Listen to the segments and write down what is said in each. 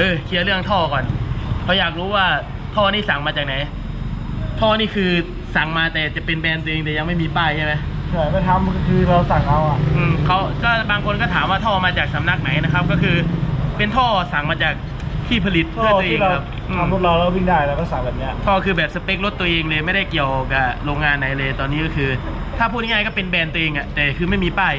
เออเคลียร์เรื่องท่อก่อนเขาอยากรู้ว่าท่อนี่สั่งมาจากไหน ท่อนี่คือสั่งมาแต่จะเป็นแบรนด์ตัวเองแต่ยังไม่มีป้ายใช่ไหมใช่ไม่ทำก็คือเราสั่งเอาอะอืมเขาก็บางคนก็ถามว่าท่อมาจากสำนักไหนนะครับ ก็คือเป็นท่อสั่งมาจากที่ผลิตก็เพื่อตัวเอที่งเราครับอืมทำรถเราแล้ววิ่งได้เราก็สั่งแบบเนี้ยท่อคือแบบสเปครถตัวเองเลยไม่ได้เกี่ยวกับโรงงานไหนเลย ตอนนี้ก็คือ ถ้าพูดง่ายๆก็เป็นแบรนด์ตัวเองอะแต่คือไม่มีป้าย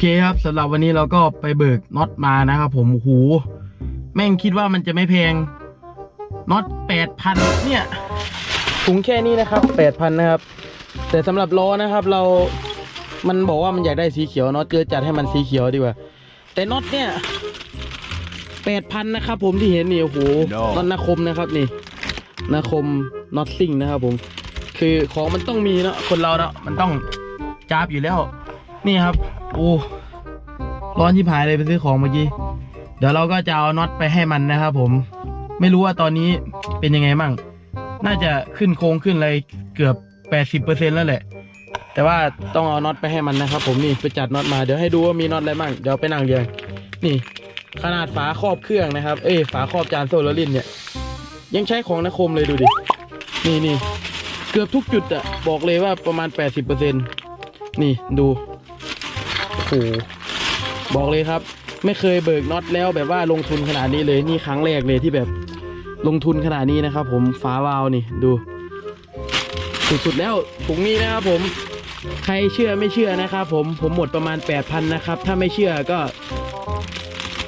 เคครับสำหรับวันนี้เราก็ไปเบิกน็อตมานะครับผมโอ้โหแม่งคิดว่ามันจะไม่แพงน็อตแปดพันเนี่ยถุงแค่นี้นะครับแปดพันนะครับ แต่สำหรับล้อนะครับ เรามันบอกว่ามันอยากได้สีเขียวน็อตเกิดจัดให้มันสีเขียวดีกว่า แต่น็อตเนี่ยแปดพันนะครับผมที่เห็นนี่โอ้โหน็อตนาคมนะครับนี่นาคมน็อตซิ่งนะครับผม คือของมันต้องมีเนาะคนเราเนาะมันต้องจ้าบอยู่แล้ว นี่ครับ โอ้ร้อนที่ผายเลยไปซื้อของเมื่อกี้ เดี๋ยวเราก็จะเอาน็อตไปให้มันนะครับผม ไม่รู้ว่าตอนนี้เป็นยังไงมั่ง น่าจะขึ้นโค้งขึ้นอะไรเกือบ 80%แล้วแหละ แต่ว่าต้องเอาน็อตไปให้มันนะครับ ผมนี่ไปจัดน็อตมาเดี๋ยวให้ดูว่ามีน็อตอะไรมั่งเดี๋ยวไปนั่งเรียง นี่ ขนาดฝาครอบเครื่องนะครับ เอ้ยฝาครอบจานโซลารินเนี่ย ยังใช้ของนคมเลยดูดิ นี่นี่เกือบทุกจุดอะบอกเลยว่าประมาณ 80%นี่ดู โอ้โหบอกเลยครับ ไม่เคยเบิกน็อตแล้วแบบว่าลงทุนขนาดนี้เลยนี่ครั้งแรกเลยที่แบบลงทุนขนาดนี้นะครับ ผมฝาวาล์วนี่ดู สุดๆแล้วถุงนี้นะครับ ผมใครเชื่อไม่เชื่อนะครับ ผมผมหมดประมาณ 8,000นะครับ ถ้าไม่เชื่อก็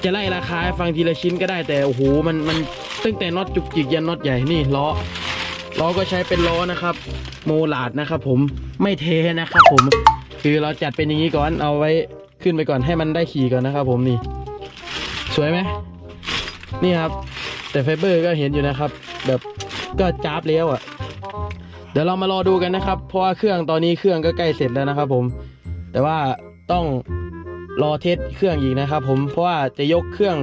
จะไล่ราคาฟังทีละชิ้นก็ได้แต่โอ้โหมันมันตั้งแต่น็อตจุกจิกยันน็อตใหญ่นี่ล้อล้อก็ใช้เป็นล้อนะครับ โมลาดนะครับ ผมไม่เทนะครับ ผม คือเราจัดเป็นอย่างนี้ก่อนเอาไว้ขึ้นไปก่อนให้มันได้ขี่ก่อนนะครับ ผมนี่ สวยไหมนี่ครับ แต่ไฟเบอร์ก็เห็นอยู่นะครับ แบบก็จ้าบแล้วอะ่ะ เดี๋ยวเรามารอดูกันนะครับ เพราะว่าเครื่องตอนนี้เครื่องก็ใกล้เสร็จแล้วนะครับ ผม แต่ว่าต้องรอเทสเครื่องอีกนะครับ ผมเพราะว่าจะยกเครื่อง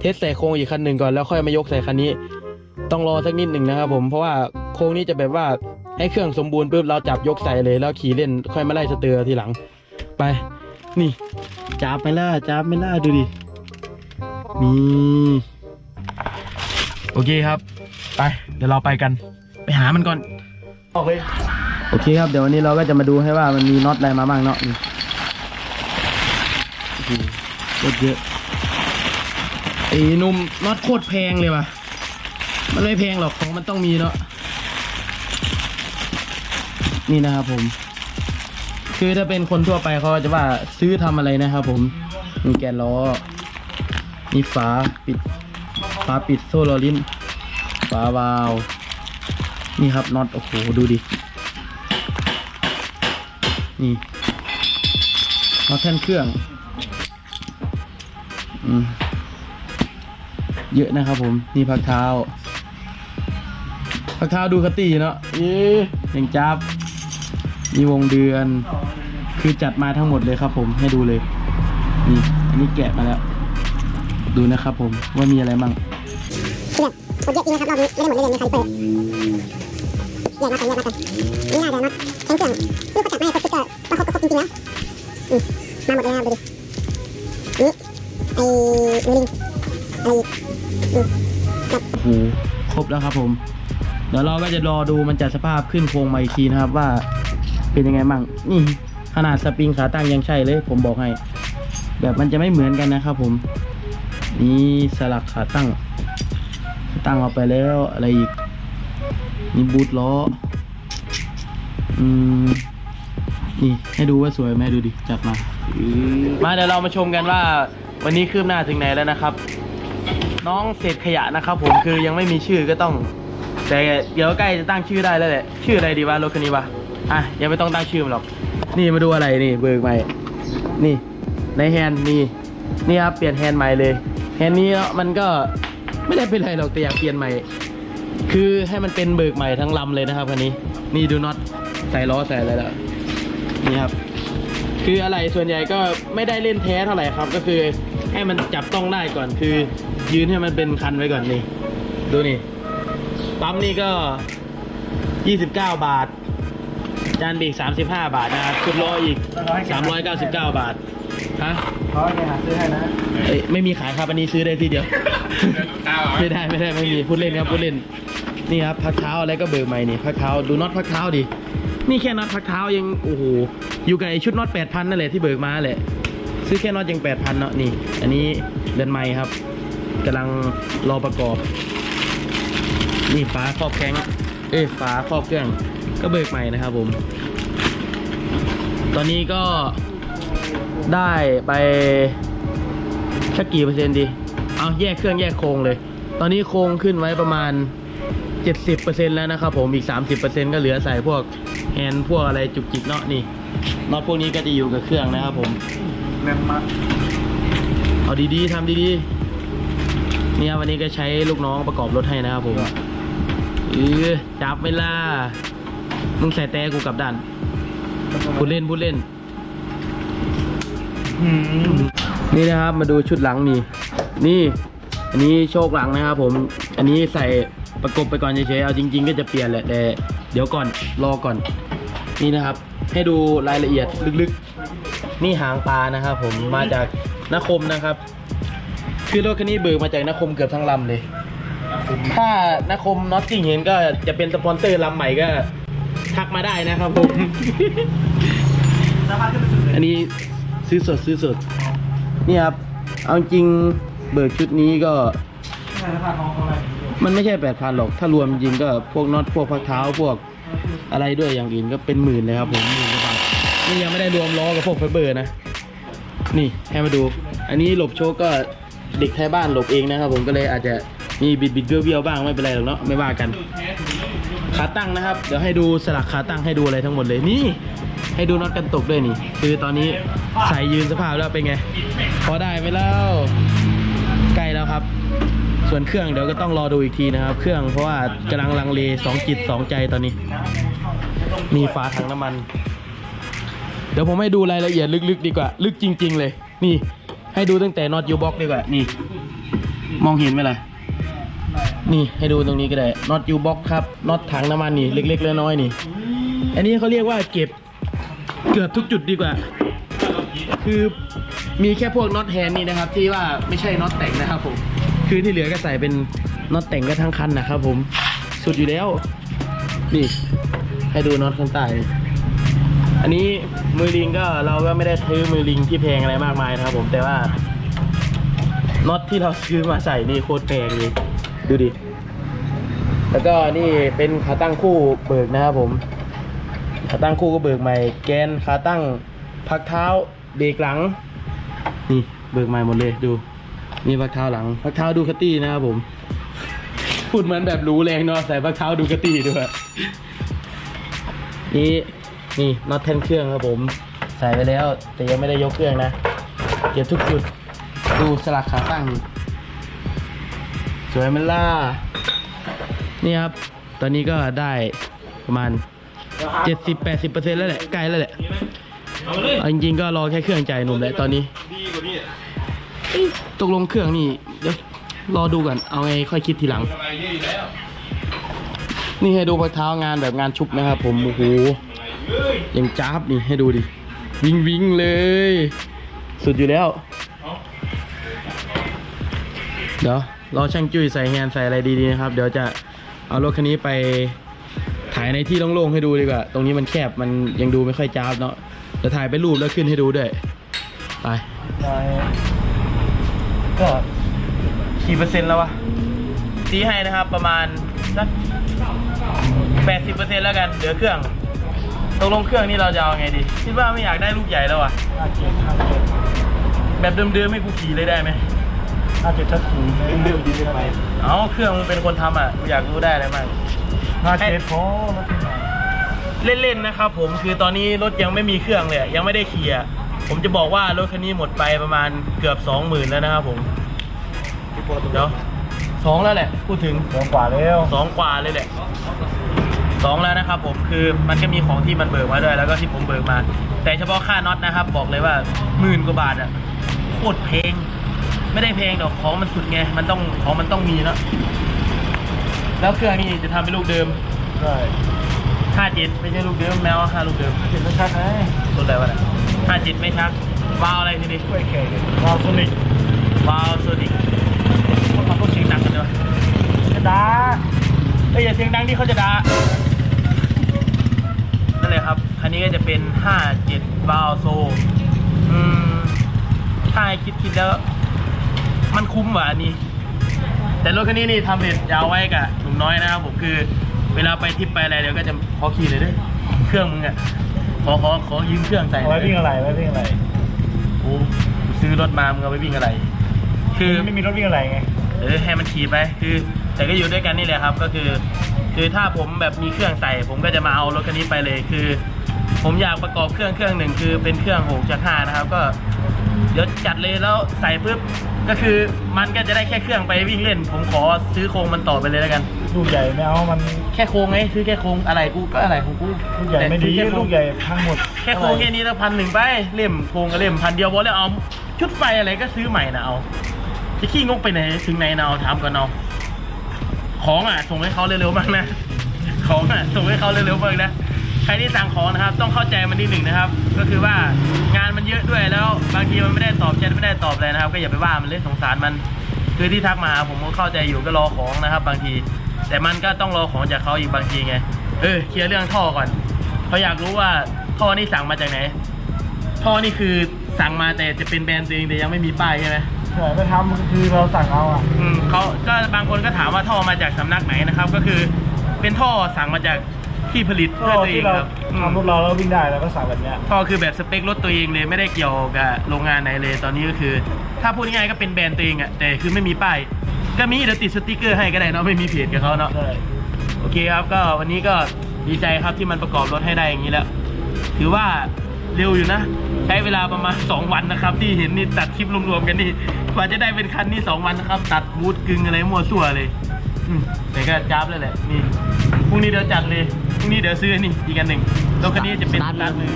เทสใส่โครงอีกคันหนึ่งก่อนแล้วค่อยมายกใส่คันนี้ ต้องรอสักนิดหนึ่งนะครับ ผมเพราะว่าโครงนี้จะแบบว่า ให้เครื่องสมบูรณ์ปุ๊บเราจับยกใส่เลยแล้วขี่เล่นค่อยมาไล่สเตอร์ทีหลัง ไป นี่จับไม่ล่าจับไม่ล่าดูดินี่โอเคครับ ไป เดี๋ยวเราไปกัน ไปหามันก่อนออกเลยโอเคครับเดี๋ยววันนี้เราก็จะมาดูให้ว่ามันมีน็อตอะไรมาบ้างเนาะนี่โอ้โหโคตรเยอะไอ้นุ่มน็อตโคตรแพงเลยว่ะ มันไม่แพงหรอกของมันต้องมีเนาะ นี่นะครับผม คือถ้าเป็นคนทั่วไปเขาจะว่าซื้อทำอะไรนะครับผมมีแกนล้อ มีฝาปิดฝาปิดโซ่ลอลิ้น ฝาวาล์วนี่ครับน็อตโอ้โหดูดิ นี่น็อตแท่นเครื่องอืมเยอะนะครับผมนี่พักเท้าพักเท้าดูคติเนาะเย้ยังจับ มีวงเดือน คือจัดมาทั้งหมดเลยครับ ผมให้ดูเลยนี่อันนี้แกะมาแล้ว ดูนะครับ ผมว่ามีอะไรมั่งเนี่ยหมดเยอะจริงนะครับรอบนี้ไม่ได้หมดเลยเนี่ยมีใครเปิดแยกมากันแยกมากันนี่น่าจะน็อตแข็งเครื่องลูกเขาจับมาให้ครบชุดก็ก็ครบก็ครบจริงๆแล้วอืมมาหมดเลยนะครับดูดินี่ไอ้มือลิงอะไรอีกอืมโอ้โหครบแล้วครับผมเดี๋ยวเราก็จะรอดูมันจัดสภาพขึ้นโครงมาอีกทีนะครับว่า เป็นยังไงมั่งนี่ขนาดสปริงขาตั้งยังใช่เลย ผมบอกให้ แบบมันจะไม่เหมือนกันนะครับผม นี่สลักขาตั้ง ตั้งเอาไปแล้วอะไรอีกนี่บูทล้ออืมนี่ให้ดูว่าสวยไหมดูดิจัดมา มาเดี๋ยวเรามาชมกันว่า วันนี้คืบหน้าถึงไหนแล้วนะครับ น้องเศษขยะนะครับ ผมคือยังไม่มีชื่อก็ต้อง แต่เดี๋ยวใกล้จะตั้งชื่อได้แล้วแหละ ชื่ออะไรดีวะรถคันนี้วะ อะยังไม่ต้องตั้งชื่อมันหรอก นี่มาดูอะไรนี่เบิกใหม่ นี่ในแฮนด์นี่นี่ครับเปลี่ยนแฮนด์ใหม่เลยแฮนด์นี้มันก็ไม่ได้เป็นไรหรอกแต่อยากเปลี่ยนใหม่ คือให้มันเป็นเบิกใหม่ทั้งลำเลยนะครับคันนี้ นี่ดูน็อตใส่ล้อใส่อะไรแล้วนี่ครับคืออะไรส่วนใหญ่ก็ไม่ได้เล่นแท้เท่าไหร่ครับ ก็คือให้มันจับต้องได้ก่อนคือ ยืนให้มันเป็นคันไว้ก่อนนี่ ดูนี่ปั๊มนี่ก็ 29 บาท จานเบรก35 บาทนะครับชุดล้ออีก 399 บาทฮะเขาให้ไปหาซื้อให้นะเอ้ยไม่มีขายครับอันนี้ซื้อได้ทีเดียว ไม่ได้ไม่ได้ไม่มีพูดเล่นครับพูดเล่นนี่ครับพักเท้าอะไรก็เบิกใหม่นี่พักเท้าดูน็อตพักเท้าดินี่แค่น็อตพักเท้ายังโอ้โหอยู่กับไอชุดน็อต8,000นั่นแหละที่เบิกมาแหละซื้อแค่น็อตยัง8,000เนาะนี่ อันนี้เดือนใหม่ครับกำลังรอประกอบ นี่ฝาครอบแข้งเอ้ยฝาครอบเครื่อง ก็เบิกใหม่นะครับผม ตอนนี้ก็ได้ไปสักกี่เปอร์เซ็นต์ดี เอาแยกเครื่องแยกโครงเลย ตอนนี้โครงขึ้นไว้ประมาณ 70%แล้วนะครับผมอีก 30%ก็เหลือใส่พวกแฮนด์พวกอะไรจุกจิกเนาะนี่น็อตพวกนี้ก็จะอยู่กับเครื่องนะครับผมแน่นมากเอาดีๆทำดีๆเนี่ยวันนี้ก็ใช้ลูกน้องประกอบรถให้นะครับผมเออจับเวลา มึงใส่แต่กูกลับด้านพูดเล่นพูดเล่น นี่นะครับมาดูชุดหลังนี่ นี่ อันนี้โชคหลังนะครับผม อันนี้ใส่ประกบไปก่อนเฉยๆ เอาจริง ๆ ก็จะเปลี่ยนแหละ แต่เดี๋ยวก่อนรอก่อน นี่นะครับ ให้ดูรายละเอียดลึกๆ นี่หางปลานะครับผม มาจากนคมนะครับ คือรถคันนี้เบิกมาจากนคมเกือบทั้งลำเลย ถ้านคมน็อตติ้งเห็นก็จะเป็นสปอนเซอร์ลำใหม่ก็ ทักมาได้นะครับผมสามารถขึ้นไปสุดเลยอันนี้ซื้อสดซื้อสด นี่ครับ เอาจริงเบิกชุดนี้ก็สภาพของอะไรมันไม่ใช่แปดพันหรอก ถ้ารวมจริงก็พวกน็อตพวกพักเท้าพวกอะไรด้วยอย่างอื่นก็เป็นหมื่นเลยครับผมหมื่นกว่าบาทนี่ยังไม่ได้รวมล้อกับพวกไฟเบอร์นะ นี่ให้มาดู อันนี้หลบโชคก็เด็กไทยบ้านหลบเองนะครับผมก็เลยอาจจะมีบิดบิดๆเบี้ยวๆบ้างไม่เป็นไรหรอกเนาะไม่ว่ากัน ขาตั้งนะครับ เดี๋ยวให้ดูสลักขาตั้งให้ดูอะไรทั้งหมดเลยนี่ ให้ดูน็อตกันตกด้วยนี่ คือตอนนี้ใส่ยืนสภาพแล้วเป็นไง พอได้ไหมแล้วใกล้แล้วครับ ส่วนเครื่องเดี๋ยวก็ต้องรอดูอีกทีนะครับ เครื่องเพราะว่ากำลังลังเลสองจิตสองใจตอนนี้ มีฝาถังน้ำมัน เดี๋ยวผมให้ดูรายละเอียดลึกๆ ดีกว่า ลึกจริง ๆ เลย นี่ ให้ดูตั้งแต่น็อตยูบ็อกดีกว่านี่ มองเห็นไหมล่ะ นี่ให้ดูตรงนี้ก็ได้น็อตยูบ็อกครับน็อตถังน้ำมันนี่เล็กๆน้อยๆนี่ อันนี้เขาเรียกว่าเก็บเกือบทุกจุดดีกว่า คือมีแค่พวกน็อตแฮนนี่นะครับ ที่ว่าไม่ใช่น็อตแต่งนะครับผมคือที่เหลือก็ใส่เป็นน็อตแต่งก็ทั้งคันนะครับผมสุดอยู่แล้ว นี่ ให้ดูน็อตข้างใต้อันนี้มือลิงก็เราก็ไม่ได้ซื้อมือลิงที่แพงอะไรมากมายนะครับผมแต่ว่าน็อตที่เราซื้อมาใส่นี่โคตรแพงเลย ดูดิ แล้วก็นี่เป็นขาตั้งคู่เบิกนะครับผม ขาตั้งคู่ก็เบิกใหม่ แกนขาตั้งพักเท้าเบรกหลัง นี่เบิกใหม่หมดเลยดู นี่พักเท้าหลัง พักเท้าดูคตี้นะครับผม พูดเหมือนแบบรู้แรงเนาะใส่พักเท้าดูคตี้ด้วย นี่นี่น็อตแท่นเครื่องครับผม ใส่ไปแล้วแต่ยังไม่ได้ยกเครื่องนะ เก็บทุกจุดดูสลักขาตั้ง วยไหมันล่านี่ครับ ตอนนี้ก็ได้ประมาณ 70-80%แล้วแหละใกล้แล้วแหละเอาจริงๆก็รอแค่เครื่องใจายหนุ่มแหละตอนนี้เอ๊ะตกลงเครื่องนี่เดี๋ยวรอดูก่อนเอาไงค่อยคิดทีหลัง นี่ให้ดูพักเท้างานแบบงานชุบนะครับผมโอ้โหยังจ้าบนี่ให้ดูดิ วิงวิงเลย สุดอยู่แล้ว เดี๋ยว รอช่างจุ้ยใส่แฮนด์ใส่อะไรดีๆนะครับ เดี๋ยวจะเอารถคันนี้ไปถ่ายในที่โล่งๆให้ดูดีกว่า ตรงนี้มันแคบมันยังดูไม่ค่อยจ้าบเนาะเดี๋ยวถ่ายไปนรูปแล้วขึ้นให้ดูด้วย ไป ก็กี่เปอร์เซ็นต์แล้ววะตีให้นะครับประมาณสักแปดสิบเปอร์เซ็นต์แล้วกันเหลือเครื่องตกลงเครื่องนี่เราจะเอาไงดี คิดว่าไม่อยากได้ลูกใหญ่แล้วอะแบบเดิมๆให้กูขี่เลยได้ไหม ห้าเจ็ดชัดศูนย์เดิมดีไปเอาเครื่องมึงเป็นคนทำอะกูอยากรู้ได้อะไรบ้างห้าเจ็ดพอรถที่ไหนเล่นๆนะครับผมคือตอนนี้รถยังไม่มีเครื่องเลยยังไม่ได้เคลียร์ผมจะบอกว่ารถคันนี้หมดไปประมาณเกือบสองหมื่นแล้วนะครับผมที่ปกติเดี๋ยวสองแล้วแหละพูดถึงสองกว่าแล้วสองกว่าเลยแหละสองแล้วนะครับผมคือมันก็มีของที่มันเบิกมาด้วยแล้วก็ที่ผมเบิกมา แต่เฉพาะค่าน็อตนะครับ บอกเลยว่าหมื่นกว่าบาทอะโคตรเพลง ไม่ได้เพลงหรอกของมันสุดไง มันต้องของมันต้องมีเนอะแล้วเครื่องนี้จะทำเป็นลูกเดิมใช่ห้าเจ็ดไม่ใช่ลูกเดิมแมวห้าลูกเดิมเจ็ดชัดๆนะรุ่นอะไรวะเนี่ยห้าเจ็ดไม่ชักวาล์วอะไรทีนี้ช่วยแข่งวาลโซนิกวาล์วโซนิกคนขับรถเสียงดังกันด้วยกระดาเอ้ยอย่าเสียงดังที่เขาจะด่านั่นเลยครับคันนี้ก็จะเป็น57บาวโซอืมถ้าให้คิดคิดแล้ว มันคุ้มกว่าอันนี้ แต่รถคันนี้นี่ทำเด็ดยาวไว้กับหนุ่มน้อยนะครับผมคือ เวลาไปทริปไปอะไรเดี๋ยวก็จะขอขี่เลยเด้วยเครื่องมึงอะขอขอขอยืมเครื่องใส่หเอาน่ไว้อยวิ่งอะไรไว้วิ่งอะไรโอ้ซื้อรถมามึงเอาไปวิ่งอะไร คือ ไม่มีรถวิ่งอะไรไงเออให้มันขี่ไปคือแต่ก็อยู่ด้วยกันนี่แหละครับ ก็คือ คือถ้าผมแบบมีเครื่องใส่ ผมก็จะมาเอารถคันนี้ไปเลยคือ ผมอยากประกอบเครื่องเครื่องหนึ่งคือเป็นเครื่องหกจากห้านะครับ ก็เดี๋ยวจัดเลยแล้วใส่ปุ๊บ ก็คือมันก็จะได้แค่เครื่องไปวิ่งเล่น ผมขอซื้อโครงมันต่อไปเลยแล้วกัน ลูกใหญ่ไม่เอามันแค่โครงไงซื้อแค่โครงอะไรกูก็อะไรของกูลูกใหญ่ไม่ดีแต่ซื้อแค่โครงลูกใหญ่พังหมดแค่โครงแค่นี้แล้วพันหนึ่งไปเล่มโครงกับเล่มพันเดียวพอแล้วเอาชุดไฟอะไรก็ซื้อใหม่นะเอาจะขี้งกไปไหนถึงไหนนะเอาถามก่อนเอาของอะส่งให้เขาเร็วๆบ้างนะ ของอะส่งให้เขาเร็วๆบ้างนะใครที่สั่งของนะครับ ต้องเข้าใจมันนิดหนึ่งนะครับ ก็คือว่างานมันเยอะด้วยแล้วบางทีมันไม่ได้ตอบแชทไม่ได้ตอบอะไรนะครับ ก็อย่าไปว่ามันเลยสงสารมัน คือที่ทักมาผมก็เข้าใจอยู่ก็รอของนะครับ บางที แต่มันก็ต้องรอของจากเขาอีกบางทีไงเออเคลียร์เรื่องท่อก่อนเขาอยากรู้ว่าท่อนี่สั่งมาจากไหน ท่อนี่คือสั่งมาแต่จะเป็นแบรนด์ตัวเองแต่ยังไม่มีป้ายใช่ไหมใช่ไม่ทำคือเราสั่งเอาอะอืมเขาก็บางคนก็ถามว่าท่อมาจากสำนักไหนนะครับ ก็คือเป็นท่อสั่งมาจาก ที่ผลิตก็ด้วยตัวเอที่งเราครับอืมทำรถเราแล้ววิ่งได้เราก็สั่งแบบเนี้ยท่อคือแบบสเปครถตัวเองเลยไม่ได้เกี่ยวกับโรงงานไหนเลยตอนนี้ก็คือ ถ้าพูดง่ายๆก็เป็นแบรนด์ตัวเองอะแต่คือไม่มีป้ายก็มีเดี๋ยวติดสติกเกอร์ให้ก็ได้เนาะไม่มีเพจกับเขาเนาะ ใช่ โอเคครับก็วันนี้ก็ดีใจครับที่มันประกอบรถให้ได้อย่างนี้แล้ว ถือว่าเร็วอยู่นะ ใช้เวลาประมาณ 2 วันนะครับ ที่เห็นนี่ตัดคลิปรวมๆกันนี่กว่าจะได้เป็นคันนี่2วันนะครับ ตัดบูทกึ่งอะไรมั่วซั่วเลย อืมแต่ก็จ้าบเลยแหละนี่พรุ่งนี้เดี๋ยวจัดเลย พรุ่งนี้เดี๋ยวซื้อนี่อีกอันหนึ่งรถคันนี้จะเป็นสตาร์ทเลย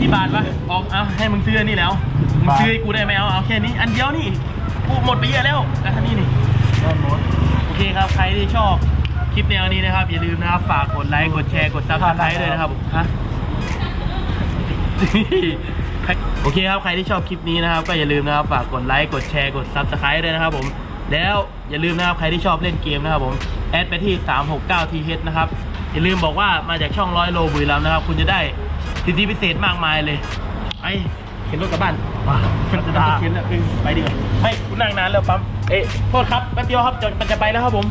กี่บาทวะออกเอาให้มึงซื้ออันนี่แล้วมึงซื้อให้กูได้ไหมเอาเอาแค่นี้ อันเดียวนี่กูหมดไปเยอะแล้วกับคันนี้นี่รถหมดโอเคครับ ใครที่ชอบคลิปแนวนี้นะครับ อย่าลืมนะครับฝากกดไลค์กดแชร์กดซับสไครต์ด้วยนะครับฮะ โอเคครับ ใครที่ชอบคลิปนี้นะครับ ก็อย่าลืมนะครับฝากกดไลค์กดแชร์กดซับสไครต์ด้วยนะครับผม แล้วอย่าลืมนะครับใครที่ชอบเล่นเกมนะครับผมแอดไปที่ 369 TH นะครับอย่าลืมบอกว่ามาจากช่องร้อยโลบุรีรัมย์นะครับ คุณจะได้สิทธิพิเศษมากมายเลยไปเข็นรถกลับบ้านมามันจะเข็นแล้วเออไปดีกว่าไม่คุณนั่งนานแล้วปั๊มเอ๊ะโทษครับแป๊บเดียวครับจะมันจะไปแล้วครับผม